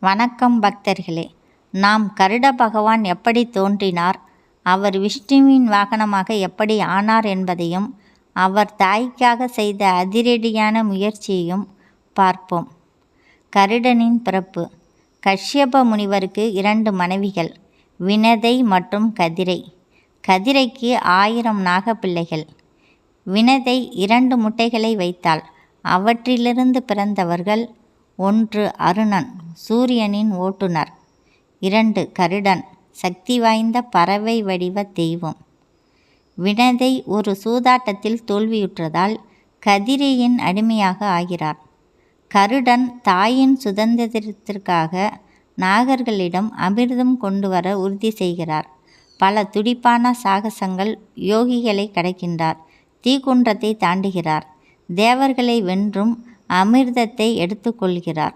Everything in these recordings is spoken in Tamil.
வணக்கம் பக்தர்களே நாம் கருட பகவான் எப்படி தோன்றினார்? அவர் விஷ்ணுவின் வாகனமாக எப்படி ஆனார் என்பதையும் அவர் தாய்க்காக செய்த அதிரடியான முயற்சியையும் பார்ப்போம். கருடனின் பிறப்பு. கஷ்யப முனிவருக்கு இரண்டு மனைவிகள் வினதை மற்றும் கதிரை. கதிரைக்கு ஆயிரம் நாகப்பிள்ளைகள். வினதை இரண்டு முட்டைகளை வைத்தாள். அவற்றிலிருந்து பிறந்தவர்கள் ஒன்று அருணன் சூரியனின் ஓட்டுநர். இரண்டு கருடன் சக்தி வாய்ந்த பறவை வடிவ தெய்வம். வினதை ஒரு சூதாட்டத்தில் தோல்வியுற்றதால் கதிரியின் அடிமையாக ஆகிறார். கருடன் தாயின் சுதந்திரத்திற்காக நாகர்களிடம் அமிர்தம் கொண்டு வர உறுதி செய்கிறார். பல துடிப்பான சாகசங்கள் யோகிகளை கடக்கின்றார். தீக்குன்றத்தை தாண்டுகிறார். தேவர்களை வென்றும் அமிர்தத்தை எடுத்துக்கொள்கிறார்.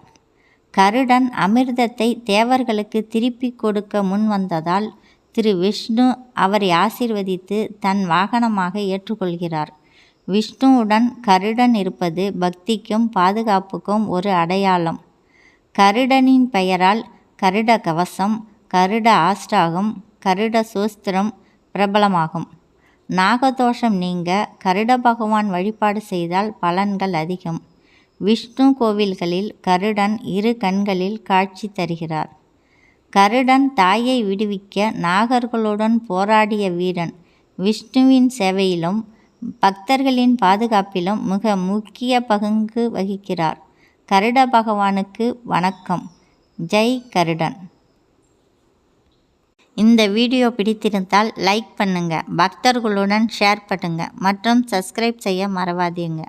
கருடன் அமிர்தத்தை தேவர்களுக்கு திருப்பி கொடுக்க முன் வந்ததால் திரு விஷ்ணு அவரை ஆசீர்வதித்து தன் வாகனமாக ஏற்றுக்கொள்கிறார். விஷ்ணுவுடன் கருடன் இருப்பது பக்திக்கும் பாதுகாப்புக்கும் ஒரு அடையாளம். கருடனின் பெயரால் கருட கவசம் கருட ஆஷ்டாகம் கருட சூஸ்திரம் பிரபலமாகும். நாகதோஷம் நீங்க கருட பகவான் வழிபாடு செய்தால் பலன்கள் அதிகம். விஷ்ணு கோவில்களில் கருடன் இரு கண்களில் காட்சி தருகிறார். கருடன் தாயை விடுவிக்க நாகர்களுடன் போராடிய வீரன் விஷ்ணுவின் சேவையிலும் பக்தர்களின் பாதுகாப்பிலும் மிக முக்கிய பங்கு வகிக்கிறார். கருட பகவானுக்கு வணக்கம். ஜெய் கருடன். இந்த வீடியோ பிடித்திருந்தால் லைக் பண்ணுங்கள் பக்தர்களுடன் ஷேர் பண்ணுங்கள் மற்றும் சப்ஸ்கிரைப் செய்ய மறவாதீங்க.